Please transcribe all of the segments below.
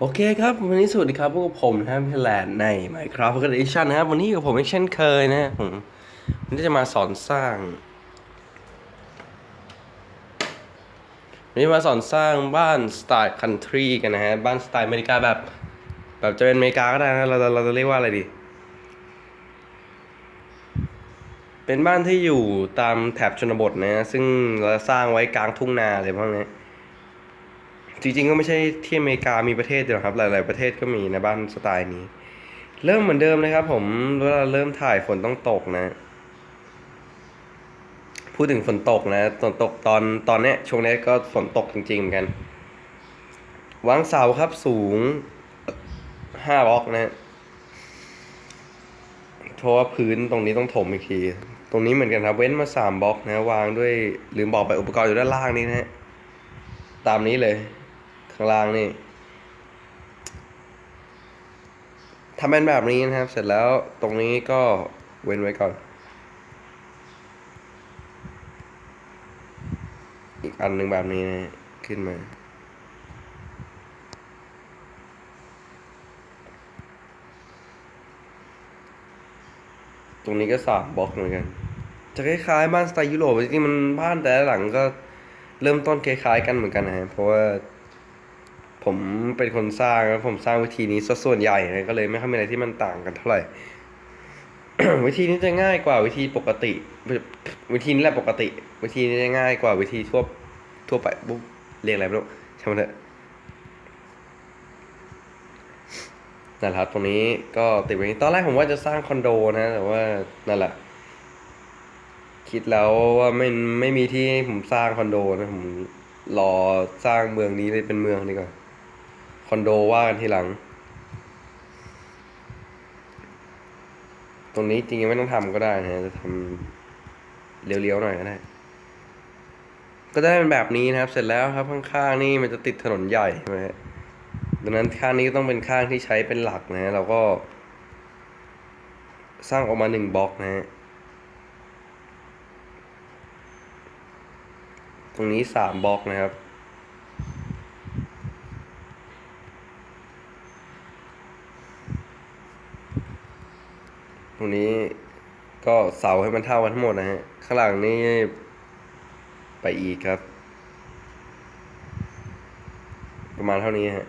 โอเคครับ วันนี้สวัสดีครับพวกบผมนะพี่แลนด์ใน Minecraft Pocket Edition นะครับ วันนี้กับผมเช่นเคยนะผมวันนี้จะมาสอนสร้างวันนี้มาสอนสร้างบ้านสไตล์คันทรีกันนะฮะ บ้านสไตล์อเมริกาแบบ แบบจะเป็นอเมริกาก็ได้นะ เราเราเราจะเรียกว่าอะไรดี เป็นบ้านที่อยู่ตามแถบชนบทนะ ซึ่งเราสร้างไว้กลางทุ่งนาอะไรพวกนี้ จริงๆก็ไม่ใช่ที่อเมริกามีประเทศเดียวครับ หลาย ๆประเทศก็มีนะบ้านสไตล์นี้ เริ่มเหมือนเดิมนะครับ ผมเวลาเริ่มถ่ายฝนต้องตกนะ พูดถึงฝนตกนะฝนตกตอนตอนเนี้ยช่วงนี้ก็ฝนตกจริงๆเหมือนกันวางเสาครับสูงห้าบล็อกนะเพราะว่าพื้นตรงนี้ต้องถมอีกที ตรงนี้เหมือนกันครับ เว้นมาสามบล็อกนะ วางด้วยลืมบอกไปอุปกรณ์อยู่ด้านล่างนี้นะฮะ ตามนี้เลย ข้างล่างนี่ทำเป็นแบบนี้นะครับ เสร็จแล้วตรงนี้ก็เว้นไว้ก่อน อีกอันหนึ่งแบบนี้นะขึ้นมา ตรงนี้ก็สามบล็อกเหมือนกัน จะคล้ายๆบ้านสไตล์ยุโรปจริงๆมันบ้านแต่ละหลังก็เริ่มต้นคล้ายๆกันเหมือนกันนะฮะเพราะว่า ผมเป็นคนสร้างแล้วผมสร้างวิธีนี้ซะส่วนใหญ่ก็เลยไม่ค่อยมีอะไรที่มันต่างกันเท่าไหร่ วิธีนี้จะง่ายกว่าวิธีปกติ วิธีนี้แหละปกติ วิธีนี้จะง่ายกว่าวิธีทั่วทั่วไปบุ๊กเรียกอะไรไม่รู้ใช่างมันเถอะนั่นแหละครับตรงนี้ก็ติดไว้ตอนแรกผมว่าจะสร้างคอนโดนะ แต่ว่านั่นแหละ คิดแล้วว่าไม่ไม่มีที่ให้ผมสร้างคอนโดนะผมรอสร้างเมืองนี้เลยเป็นเมืองดีกว่า คอนโดว่ากันทีหลัง ตรงนี้จริงๆไม่ต้องทำก็ได้นะจะทำเลี้ยวๆหน่อยก็ได้ ก็ได้เป็นแบบนี้นะครับ เสร็จแล้วครับข้างๆนี่มันจะติดถนนใหญ่ใช่ไหมฮะดังนั้นข้างนี้ก็ต้องเป็นข้างที่ใช้เป็นหลักนะฮะเราก็ สร้างออกมาหนึ่งบล็อกนะฮะตรงนี้สามบล็อกนะครับ ตรงนี้ก็เสาให้มันเท่ากันทั้งหมดนะฮะ ข้างหลังนี่ไปอีกครับ ประมาณเท่านี้ฮะ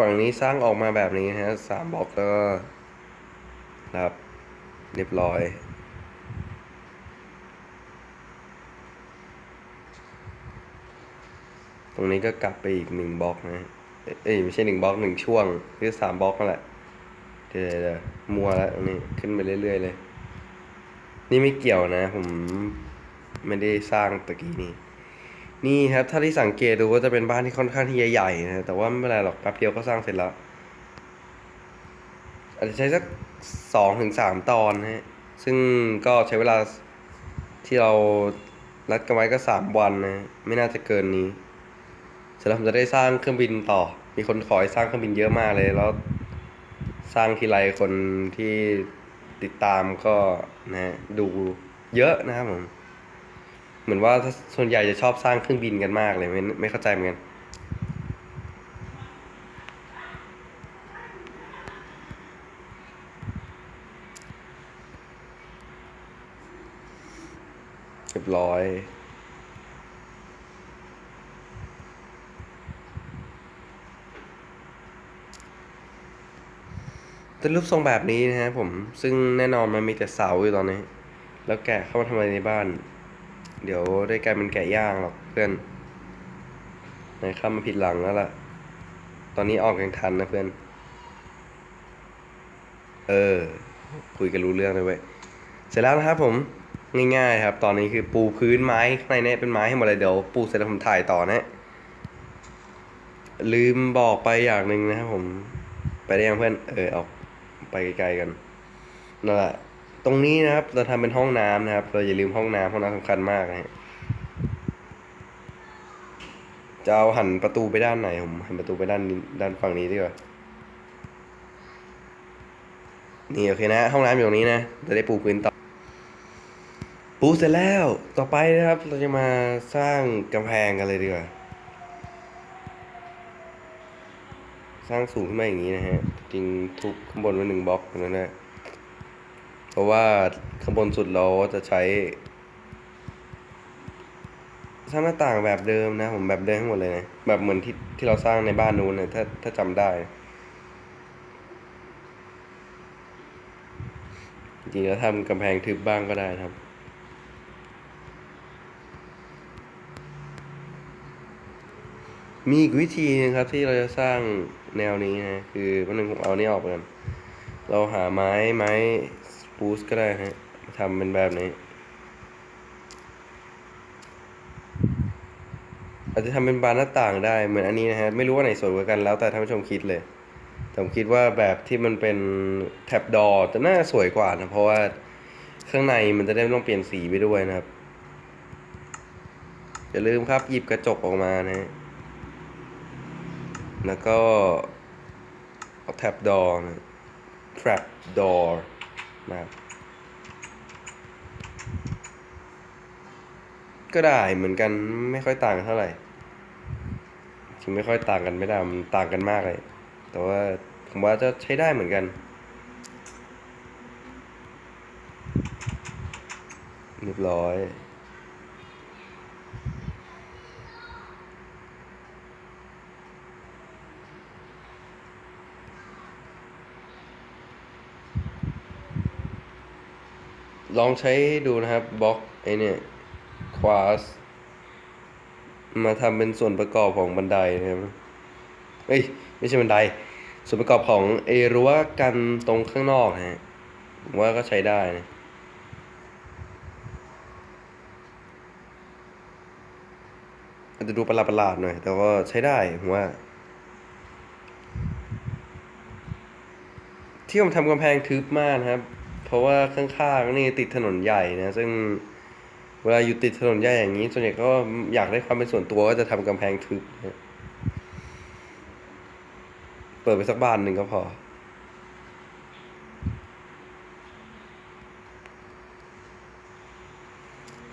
ฝั่งนี้สร้างออกมาแบบนี้นะฮะสามบล็อกแล้วก็นะครับ เรียบร้อย ตรงนี้ก็กลับไปอีกหนึ่งบล็อกนะ เอ้ยไม่ใช่หนึ่งบล็อกหนึ่งช่วง คือสามบล็อกนั่นแหละ เดี๋ยวเดี๋ยวมัวแล้วตรงนี้ขึ้นไปเรื่อยๆเลย นี่ไม่เกี่ยวนะ ผมไม่ได้สร้างตะกี้นี้ นี่ครับถ้าที่สังเกตดูก็จะเป็นบ้านที่ค่อนข้างที่ใหญ่ๆนะแต่ว่าไม่เป็นไรหรอกแป๊บเดียวก็สร้างเสร็จแล้ว อาจจะใช้สักสองถึงสามตอนนะฮะซึ่งก็ใช้เวลาที่เรานัดกันไว้ก็สามวันนะไม่น่าจะเกินนี้เสร็จแล้วผมจะได้สร้างเครื่องบินต่อ มีคนขอให้สร้างเครื่องบินเยอะมากเลยแล้วสร้างทีไรคนที่ติดตามก็นะดูเยอะนะครับผม เหมือนว่าส่วนใหญ่จะชอบสร้างเครื่องบินกันมากเลยไม่ไม่เข้าใจเหมือนกันเรียบร้อยเป็นรูปทรงแบบนี้นะฮะผม ซึ่งแน่นอนมันมีแต่เสาอยู่ตอนนี้ แล้วแกะเข้ามาทำอะไรในบ้าน เดี๋ยวได้กลายเป็นแกะย่างหรอกเพื่อนนายข้ามาผิดหลังแล้วล่ะ ตอนนี้ออกยังทันนะเพื่อน เออ คุยกันรู้เรื่องเลยเว้ย เสร็จแล้วนะครับผม ง่ายๆครับ ตอนนี้คือปูพื้นไม้ข้างในเนี่ยเป็นไม้ให้หมดเลยเดี๋ยวปูเสร็จแล้วผมถ่ายต่อนะ ลืมบอกไปอย่างหนึ่งนะครับผม ไปได้ยังเพื่อน เออเอาไปไกลๆกันนั่นแหละ ตรงนี้นะครับ เราทำเป็นห้องน้ำนะครับ เราอย่าลืมห้องน้ำห้องน้ำสำคัญมากนะฮะจะเอาหันประตูไปด้านไหนผมหันประตูไปด้านด้านฝั่งนี้ดีกว่านี่โอเคนะห้องน้ำอยู่ตรงนี้นะจะได้ปูพื้นต่อปูเสร็จแล้วต่อไปนะครับ เราจะมาสร้างกำแพงกันเลยดีกว่า สร้างสูงขึ้นมาอย่างนี้นะฮะ จริงทุกข้างบนไว้หนึ่งบล็อกนั่นแหละ ราะว่าข้างบนสุดเราจะใช้สร้างหน้าต่างแบบเดิมนะ ผมแบบเดิมทั้งหมดเลยนะแบบเหมือนที่ที่เราสร้างในบ้านนู้นนะถ้าถ้าจำได้ จริงๆแล้วทำกำแพงทึบบ้างก็ได้ครับมีอีกวิธีนึงครับ ที่เราจะสร้างแนวนี้นะ คือวันหนึ่งผมเอานี่ออกไปก่อนเราหาไม้ไม้ สปูสก็ได้ฮะทำเป็นแบบนี้ อาจจะทำเป็นบานหน้าต่างได้เหมือนอันนี้นะฮะ ไม่รู้ว่าไหนสวยกว่ากันแล้วแต่ท่านผู้ชมคิดเลยแต่ผมคิดว่าแบบที่มันเป็นแท็บดอจะน่าสวยกว่านะเพราะว่าข้างในมันจะได้ไม่ต้องเปลี่ยนสีไปด้วยนะครับ อย่าลืมครับหยิบกระจกออกมานะ แล้วก็เอาแท็บดอนะ trap door นะครั บก็ได้เหมือนกันไม่ค่อยต่างกันเท่าไหร่ถึงไม่ค่อยต่างกันไม่ได้มันต่างกันมากเลย แต่ว่าผมว่าจะใช้ได้เหมือนกัน เรียบร้อย ลองใช้ดูนะครับบล็อกไอเนี่ยควาสมาทำเป็นส่วนประกอบของบันไดนะครับเอ้ยไม่ใช่บันได ส่วนประกอบของเอรั้วกันตรงข้างนอกนะฮะผมว่าก็ใช้ได้นะอาจจะดูประหลาดๆหน่อย แต่ว่าใช้ได้ผมว่า ที่ผมทำกำแพงทึบมากนะครับ เพราะว่าข้างๆนี่ติดถนนใหญ่นะ ซึ่งเวลาอยู่ติดถนนใหญ่อย่างนี้ส่วนใหญ่ก็อยากได้ความเป็นส่วนตัวก็จะทำกำแพงทึบเปิดไปสักบานหนึ่งก็พอ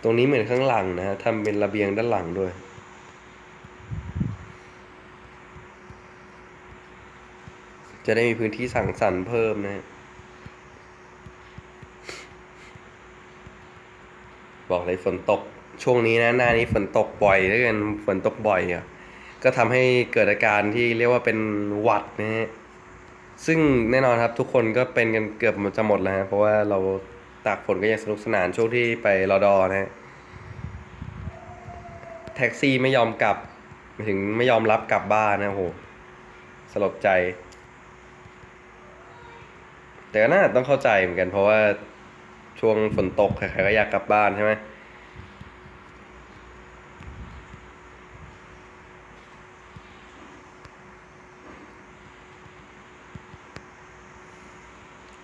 ตรงนี้เหมือนข้างหลังนะฮะทำเป็นระเบียงด้านหลังด้วยจะได้มีพื้นที่สั่งสรรค์เพิ่มนะฮะ บอกเลยฝนตก ช่วงนี้นะหน้านี้ฝนตกบ่อยแล้วกันฝนตกบ่อยอะก็ทำให้เกิดอาการที่เรียกว่าเป็นหวัดนะฮะซึ่งแน่นอนครับทุกคนก็เป็นกันเกือบจะหมดแล้วฮะเพราะว่าเราตากฝนก็ยังสนุกสนานช่วงที่ไปรอดอนะฮะแท็กซี่ไม่ยอมกลับถึงไม่ยอมรับกลับบ้านนะโหสลดใจ แต่ก็น่าต้องเข้าใจเหมือนกันเพราะว่า ช่วงฝนตกใครๆก็อยากกลับบ้านใช่ไหม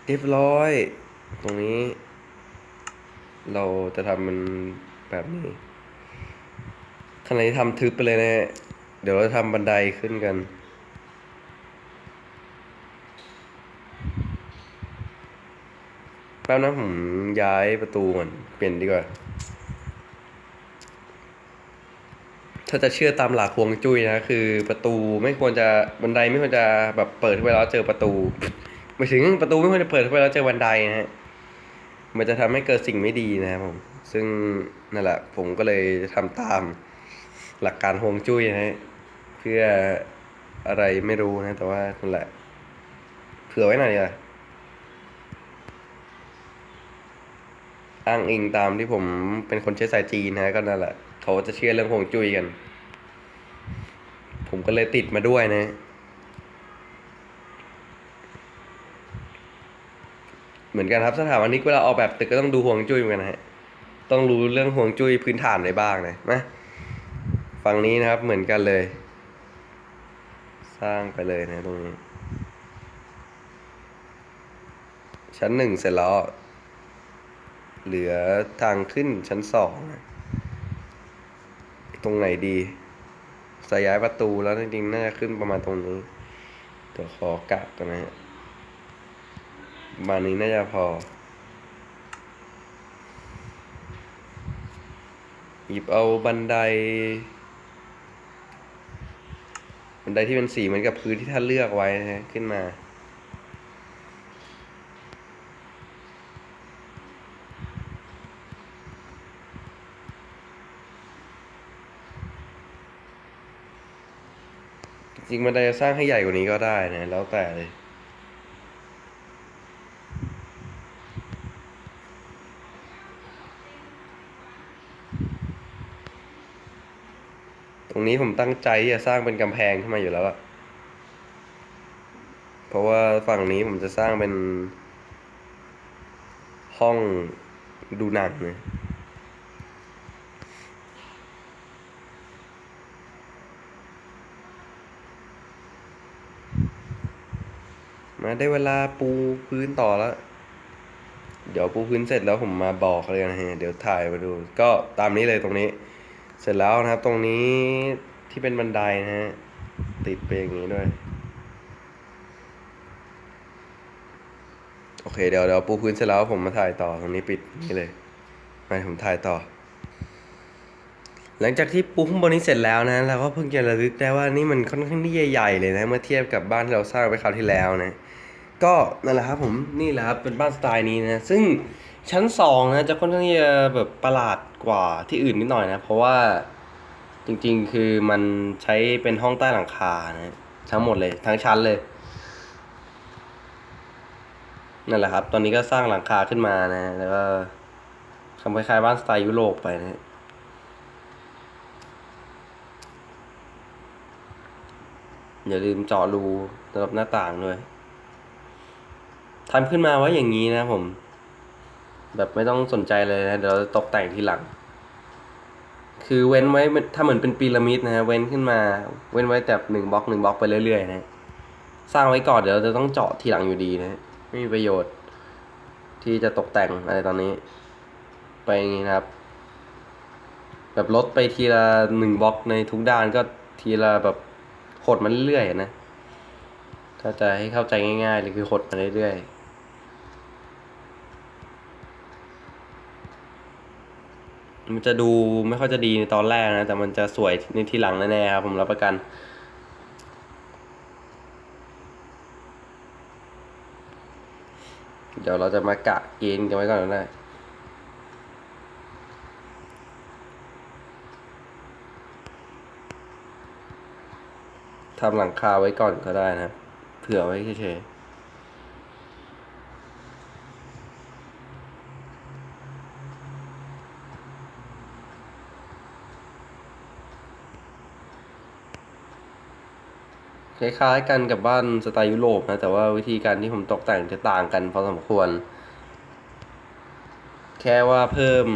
เรียบร้อย ตรงนี้ เราจะทำมันแบบนี้ขณะนี้ทำทึบไปเลยนะฮะเดี๋ยวเราจะทำบันไดขึ้นกัน ป๊บนะผมย้ายประตูก่อนเปลี่ยนดีกว่า ถ้าจะเชื่อตามหลักฮวงจุ้ยนะ คือประตูไม่ควรจะบันไดไม่ควรจะแบบเปิดเข้าไปแล้วเจอประตูหมายถึงประตูไม่ควรจะเปิดเข้าไปแล้วเจอบันไดนะฮะมันจะทำให้เกิดสิ่งไม่ดีนะครับผม ซึ่งนั่นแหละ ผมก็เลยทำตามหลักการฮวงจุ้ยนะฮะเพื่ออะไรไม่รู้นะ แต่ว่านั่นแหละ เผื่อไว้หน่อยดีกว่า อ้างอิงตามที่ผมเป็นคนเชื้อสายจีนนะก็นั่นแหละเขาจะเชื่อเรื่องฮวงจุ้ยกัน ผมก็เลยติดมาด้วยนะ เหมือนกันครับสถาปนิกเวลาออกแบบตึกก็ต้องดูฮวงจุ้ยเหมือนกันนะฮะต้องรู้เรื่องฮวงจุ้ยพื้นฐานในบ้างนะฝั่งนี้นะครับเหมือนกันเลย สร้างไปเลยนะตรงนี้ ชั้นหนึ่งเสร็จแล้ว เหลือทางขึ้นชั้นสองตรงไหนดีจะย้ายประตูแล้วจริงๆน่าจะขึ้นประมาณตรงนี้เดี๋ยวขอกะกันนะฮะประมาณนี้น่าจะพอหยิบเอาบันได บันไดที่เป็นสีเหมือนกับพื้นที่ท่านเลือกไว้นะฮะขึ้นมา จริงๆบันไดจะสร้างให้ใหญ่กว่านี้ก็ได้นะแล้วแต่เลยตรงนี้ผมตั้งใจที่จะสร้างเป็นกำแพงขึ้นมาอยู่แล้วอะเพราะว่าฝั่งนี้ผมจะสร้างเป็นห้องดูหนังเนะ มาได้เวลาปูพื้นต่อแล้ว เดี๋ยวปูพื้นเสร็จแล้วผมมาบอกเลยนะฮะเดี๋ยวถ่ายมาดู ก็ตามนี้เลยตรงนี้ เสร็จแล้วนะครับ ตรงนี้ที่เป็นบันไดนะฮะติดไปอย่างนี้ด้วย โอเคเดี๋ยวเดี๋ยวปูพื้นเสร็จแล้วผมมาถ่ายต่อตรงนี้ปิดนี่เลยมาผมถ่ายต่อ หลังจากที่ปูข้างบนนี้เสร็จแล้วนะเราก็เพิ่งจะระลึกได้ว่านี่มันค่อนข้างที่ใหญ่ๆเลยนะ เมื่อเทียบกับบ้านที่เราสร้างไว้คราวที่แล้วนะ ก็นั่นแหละครับผมนี่แหละครับเป็นบ้านสไตล์นี้นะซึ่งชั้นสองนะจะค่อนข้างที่จะแบบประหลาดกว่าที่อื่นนิดหน่อยนะ เพราะว่าจริงๆคือมันใช้เป็นห้องใต้หลังคานะทั้งหมดเลยทั้งชั้นเลยนั่นแหละครับ ตอนนี้ก็สร้างหลังคาขึ้นมานะ แล้วก็ทำคล้ายๆบ้านสไตล์ยุโรปไปนะอย่าลืมเจาะรูสำหรับหน้าต่างด้วย ทำขึ้นมาไว้อย่างนี้นะผม แบบไม่ต้องสนใจเลยนะ เดี๋ยวเราตกแต่งทีหลัง คือเว้นไว้ถ้าเหมือนเป็นพีระมิดนะฮะเว้นขึ้นมา เว้นไว้แต่หนึ่งบล็อกหนึ่งบล็อกไปเรื่อยๆนะสร้างไว้ก่อนเดี๋ยวเราจะต้องเจาะทีหลังอยู่ดีนะไม่มีประโยชน์ ที่จะตกแต่งอะไรตอนนี้ ไปอย่างนี้นะครับ แบบลดไปทีละหนึ่งบล็อกในทุกด้านก็ทีละแบบหดมันเรื่อยๆนะถ้าจะให้เข้าใจง่ายๆเลยคือหดมาเรื่อยๆ มันจะดูไม่ค่อยจะดีในตอนแรกนะ แต่มันจะสวยในทีหลังแน่ๆครับผมรับประกัน เดี๋ยวเราจะมากะเกณฑ์กันไว้ก่อนก็ได้ทำหลังคาไว้ก่อนก็ได้นะ เผื่อไว้เฉยๆ คล้ายๆกันกับบ้านสไตล์ยุโรปนะ แต่ว่าวิธีการที่ผมตกแต่งจะต่างกันพอสมควร แค่ว่าเพิ่ม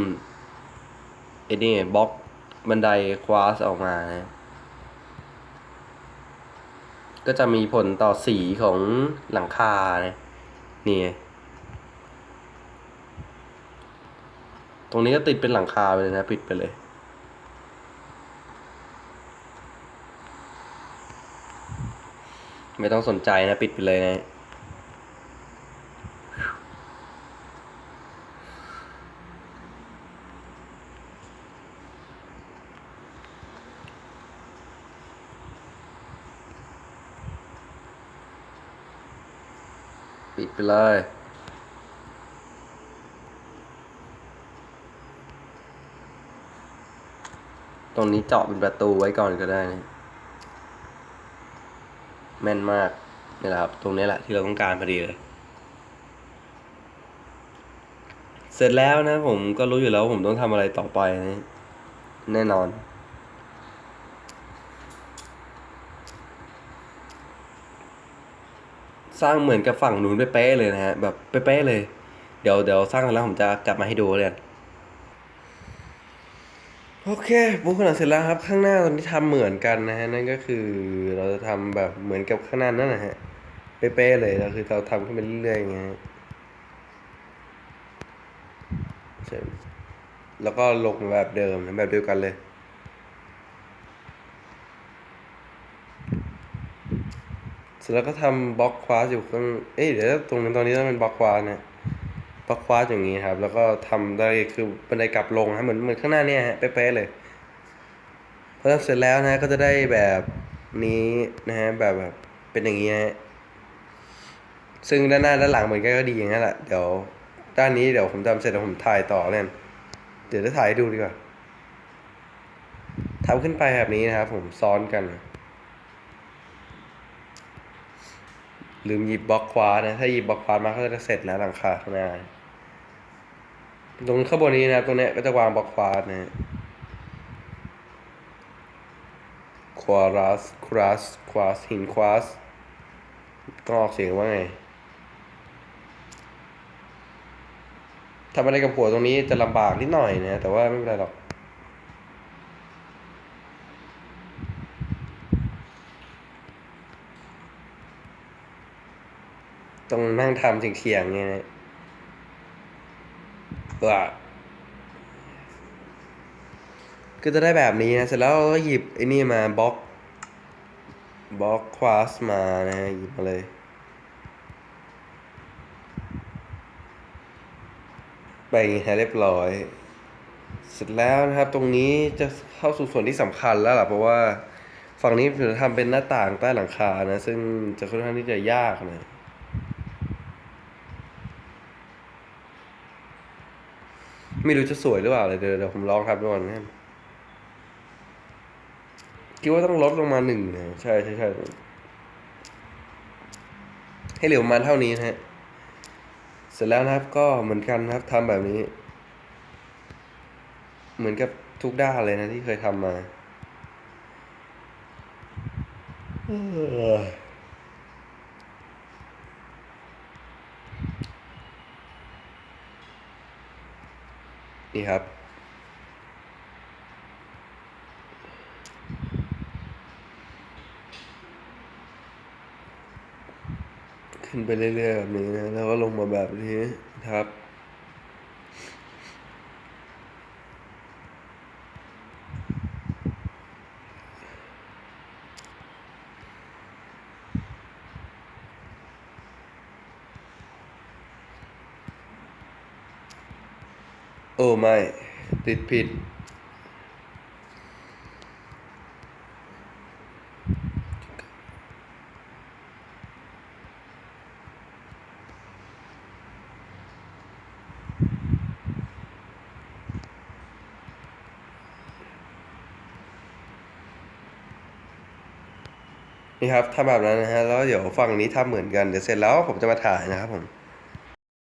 ไอ้นี่บล็อกบันไดควาสออกมานะก็จะมีผลต่อสีของหลังคานะนี่ ตรงนี้ก็ติดเป็นหลังคาไปเลยนะ ปิดไปเลย ไม่ต้องสนใจนะปิดไปเลยนะปิดไปเลย ตรงนี้เจาะเป็นประตูไว้ก่อนก็ได้นะ แม่นมากนี่แหละครับ ตรงนี้แหละที่เราต้องการพอดีเลย เสร็จแล้วนะ ผมก็รู้อยู่แล้วว่าผมต้องทำอะไรต่อไปนะแน่นอนสร้างเหมือนกับฝั่งนู้นเป๊ะเลยนะฮะแบบเป๊ะเลย เดี๋ยวเดี๋ยวสร้างเสร็จแล้วผมจะกลับมาให้ดูเลย โอเคบู๊ขนาดเสร็จแล้วครับ ข้างหน้าตอนนี้ทำเหมือนกันนะฮะ นั่นก็คือเราจะทำแบบเหมือนกับข้างหน้านั่นนะฮะ เป๊ะๆเลยเรคือเราทำขึ้นไปเรื่อยๆไงแล้วก็ลงแบบเดิมแบบเดียวกันเลยเสร็จแล้วก็ทำบล็อกควาสอยู่ข้าง เอ้ยเดี๋ยวตรงนี้ตอนนี้ต้องเป็นบล็อกควาสเนี่ย บล็อกควาสอย่างนี้ครับ แล้วก็ทำได้คือบันไดกลับลงนะเหมือนเหมือนข้างหน้าเนี่ยฮะเป๊ะๆเลยพอทำเสร็จแล้วนะก็จะได้แบบนี้นะฮะแบบแบบเป็นอย่างนี้ฮะซึ่งด้านหน้าด้านหลังเหมือนกันก็ดีอย่างนั้นแหละเดี๋ยวด้านนี้เดี๋ยวผมทำเสร็จแล้วผมถ่ายต่อเล่นเดี๋ยวจะถ่ายให้ดูดีกว่าทำขึ้นไปแบบนี้นะครับผมซ้อนกัน ลืมหยิบบล็อกควานะ ถ้าหยิบบล็อกความาก็จะเสร็จแล้วหลังคาข้างหน้ตรงข้างบนนี้นะครับตรงนี้ก็จะวางบล็อกควานะฮะควารัสควาสควาสหินควาสต้องออกเสียงว่าไงทำอะไรกับหัวตรงนี้จะลำบากนิดหน่อยนะ แต่ว่าไม่เป็นไรหรอก ต้อง นั่งทำเฉียงๆเนี่ยนะว่าก็จะได้แบบนี้นะเสร็จแล้วก็หยิบไอ้นี่มาบล็อกบล็อกควาสมานะหยิบมาเลยไปให้เรียบร้อย เสร็จแล้วนะครับตรงนี้จะเข้าสู่ส่วนที่สำคัญแล้วล่ะเพราะว่าฝั่งนี้จะทำเป็นหน้าต่างใต้หลังคานะ ซึ่งจะค่อนข้างที่จะยากนะ ไม่รู้จะสวยหรือเปล่าเลยเดี๋ยวเดี๋ยวผมลองครับดูก่อนนะคิดว่าต้องลดลงมาหนึ่งนะใช่ใช่ใช่ให้เหลือประมาณเท่านี้นะฮะ เสร็จแล้วนะครับก็เหมือนกันนะครับทำแบบนี้ เหมือนกับทุกด้านเลยนะที่เคยทำมา เออ นี่ครับ ขึ้นไปเรื่อยๆแบบนี้นะ แล้วก็ลงมาแบบนี้ครับ อ้ไม่ ติดผิด นี่ครับทำแบบนั้นนะฮะ แล้วเดี๋ยวฝั่งนี้ทำเหมือนกัน เดี๋ยวเสร็จแล้วผมจะมาถ่ายนะครับผม